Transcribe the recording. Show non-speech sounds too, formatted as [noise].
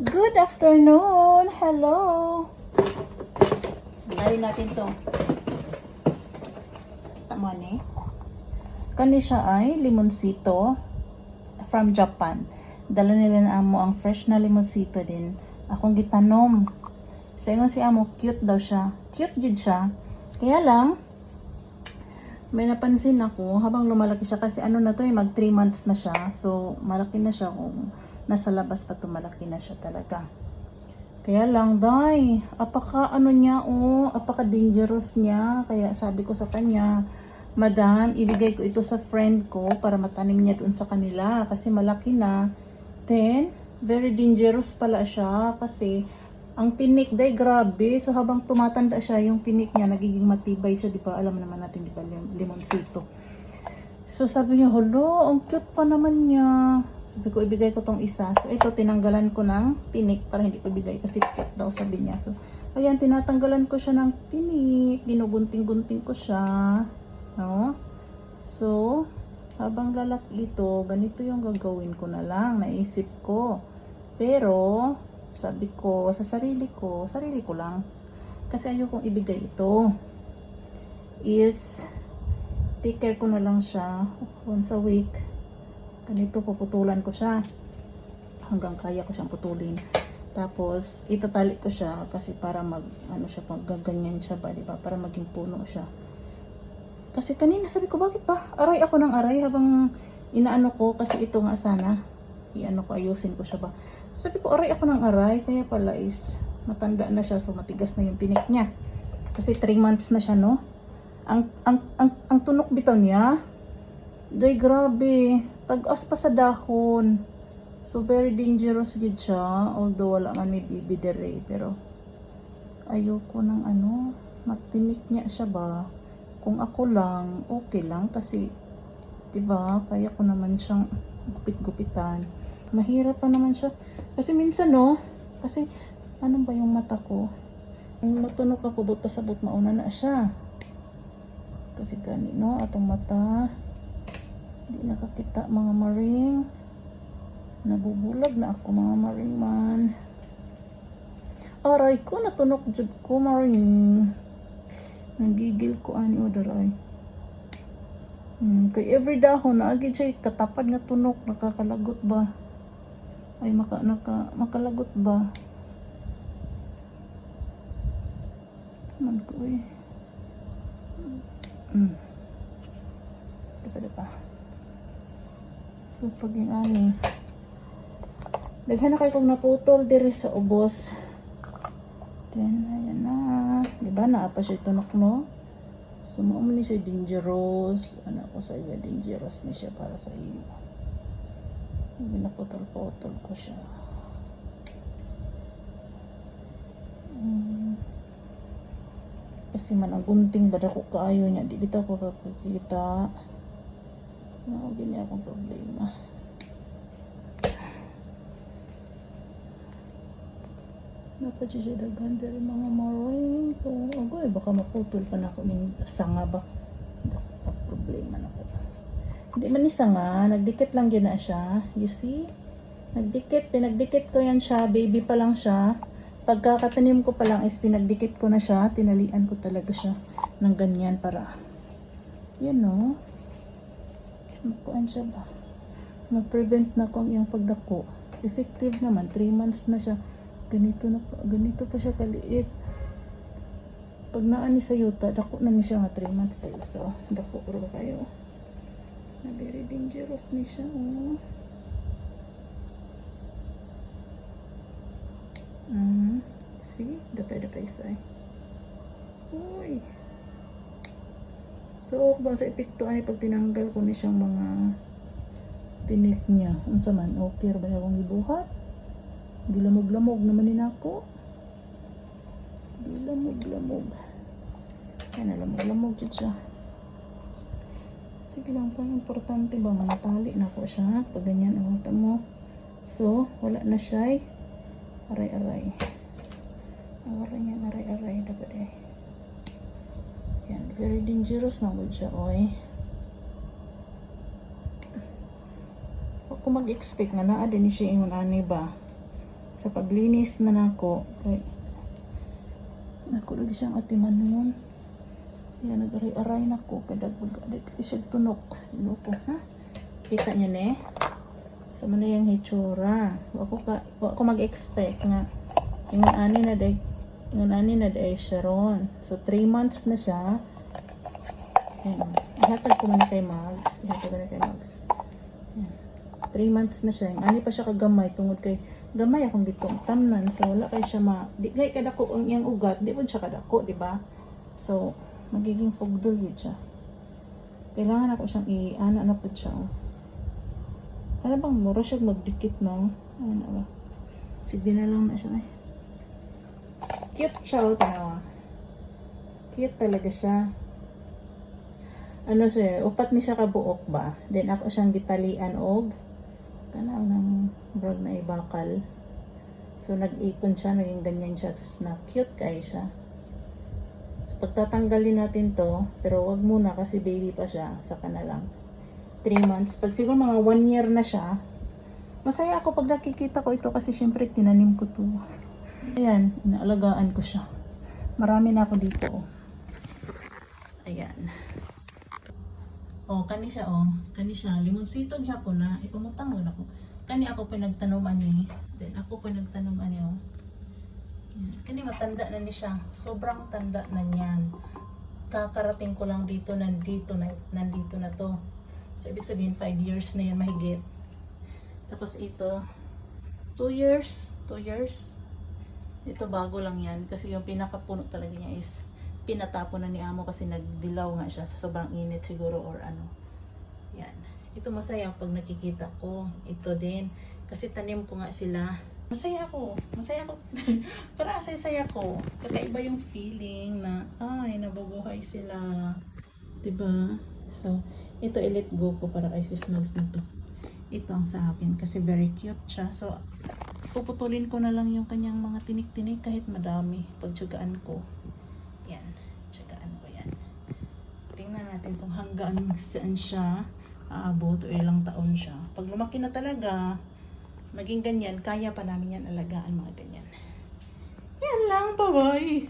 Good afternoon! Hello! Layo natin to. Tama ni. Kani siya ay limonsito from Japan. Dala nila na amo ang fresh na limonsito din. Akong gitanom. Sa ingon si amo, cute daw siya. Cute gid siya. Kaya lang, may napansin ako habang lumalaki siya kasi ano na to eh, mag 3 months na siya. So, malaki na siya kung nasa labas pa to malaki na siya talaga. Kaya lang, day, apaka ano niya, oh, apaka dangerous niya. Kaya sabi ko sa kanya, Madam, ibigay ko ito sa friend ko para matanim niya doon sa kanila kasi malaki na. Then, very dangerous pala siya kasi ang tinik day grabe. So habang tumatanda siya, yung tinik niya nagiging matibay siya, di ba? Alam naman natin, di ba, lim- limonsito. So sabi niya, holo, ang cute pa naman niya. Sabi ko, ibigay ko tong isa. So ito, tinanggalan ko ng tinik para hindi ko ibigay kasi cute daw sabi niya. So, ayan, tinatanggalan ko siya ng tinik. Ginugunting-gunting ko siya. No? So, habang lalaki ito, ganito yung gagawin ko na lang. Naisip ko. Pero, sabi ko, sa sarili ko, sarili ko lang. Kasi ayokong ibigay ito. Is, take care ko na lang siya once a week. Ganito, puputulan ko siya. Hanggang kaya ko siyang putulin. Tapos, itatali ko siya kasi para mag, ano siya, pag gaganyan siya ba, di? Para maging puno siya. Kasi kanina sabi ko, bakit ba? Aray ako ng aray habang inaano ko kasi ito nga sana. Iano ko, ayusin ko siya ba. Sabi ko, aray ako ng aray. Kaya pala is, matanda na siya so matigas na yung tinik niya. Kasi 3 months na siya, no? Ang, ang, ang, ang tunok bitaw niya, day grabe, tag-as pa sa dahon. So, very dangerous gid siya. Although, wala man may dere. Pero, ayoko ng ano, matinik niya siya ba? Kung ako lang, okay lang. Kasi, di ba kaya ko naman siyang gupit-gupitan. Mahirap pa naman siya. Kasi minsan, no? Kasi, ano ba yung mata ko? Yung matunok ako, but pasabot mauna na siya. Kasi gani, no? Atong mata. Hindi nakakita mga maring. Nabubulag na ako mga maring man. Aray ko, natunok jud ko maring. Nagigil ko ani o daray. Hmm, kay every dahon na agi siya katapad nga tunok nakakalagot ba? Ay maka naka makalagot ba? Man ko eh. Hmm. Diba diba? So pag yung ani. Daghan na kayo kung naputol diri sa ubos. Then, ayan na. Di ba, naapa siya tunok, no? So, mo ni siya dangerous. Ano ko sa iya, dangerous ni siya para sa iyo. Hindi na putol-putol ko siya. Mm. Kasi man ang gunting ba ko kaayo niya, di bitaw ko kakakita. Ano, gini akong problema. Dapat siya daghan diri mga maring to. Agoy, baka maputol pa na ako ng sanga ba. Ang problema na ko. Hindi man ni sanga, nagdikit lang yun na siya. You see? Nagdikit, pinagdikit ko yan siya. Baby pa lang siya. Pagkakatanim ko pa lang is pinagdikit ko na siya. Tinalian ko talaga siya ng ganyan para, you know, makuan siya ba? Ma-prevent na ko ang pagdako. Effective naman, 3 months na siya ganito na pa, ganito pa siya kaliit. Pag naani sa yuta, dako na ni siya nga 3 months tayo. So, dako ro kayo. Na very dangerous ni siya. Oh. Mm. See? Dapay-dapay sa Uy. So, ba sa epekto ay pag tinanggal ko ni siyang mga tinik niya. Unsa man, okay ba akong ibuhat? Gilamog-lamog naman ni nako. Gilamog-lamog. Yan na, lamog-lamog dyan siya. Sige lang po, importante ba, manatali na ko siya. Pag ganyan ang mata mo. So, wala na siya. Aray-aray. Aray yan, aray-aray. Dapat eh. Yan, very dangerous na po siya, oy. Huwag ko mag-expect nga naa din siya yung ani ba. sa paglinis na nako kay nako lagi siyang atimanon yan nag-aray-aray nako kada pag siya tunok ano ko ha kita niyo ne sa man yung hitsura ako ka wa ko mag-expect nga yung ani na day yung ani na day Sharon so 3 months na siya Ayan. Ihatag ko muna kay Mags. Ihatag ko na kay Mags. Ayan. Three months na siya. Ani pa siya kagamay tungod kay gamay akong gitong tamnan. So wala kay siya ma... Di gay kadako ang iyang ugat. Di po siya kadako, di ba? So, magiging pugdol yun siya. Kailangan ako siyang i-ano na po siya. Oh. Ano bang mura siya magdikit no? Ano ba? Sige na lang na siya eh. Cute siya oh, tanawa. Cute talaga siya ano siya, upat ni siya kabuok ba? Then ako siyang gitalian og kanaw ng brog na ibakal. So nag-ipon siya, naging ganyan siya, tapos na cute kay siya. Pagtatanggalin natin to, pero wag muna kasi baby pa siya, saka na lang. 3 months. Pag siguro mga 1 year na siya, masaya ako pag nakikita ko ito kasi syempre tinanim ko to. Ayan, inaalagaan ko siya. Marami na ako dito. oh. Ayan. Oh, kani siya oh. Kani siya limonsito gyapon na ipamutang mo nako. Kani ako pinagtanuman ni. Then ako pinagtanuman niyo. Yan. Kani matanda na ni siya. Sobrang tanda na niyan. Kakarating ko lang dito nandito na nandito na to. So ibig sabihin 5 years na yan mahigit. Tapos ito 2 years, 2 years. Ito bago lang yan kasi yung pinakapuno talaga niya is pinatapon na ni amo kasi nagdilaw nga siya sa sobrang init siguro or ano. Yan. Ito masaya pag nakikita ko. Ito din. Kasi tanim ko nga sila. Masaya ako. Masaya ako. [laughs] Para saya-saya ko. Kakaiba yung feeling na, ay, nabubuhay sila. 'Di ba So, ito i-let go ko para kay sis Mags na to. Ito ang sa akin kasi very cute siya. So, puputulin ko na lang yung kanyang mga tinik-tinik kahit madami. Pagtsagaan ko. Yan. Tsagaan ko yan. Tingnan natin kung hanggang saan siya aabot o ilang taon siya. Pag lumaki na talaga, maging ganyan, kaya pa namin yan alagaan mga ganyan. Yan lang, bye-bye!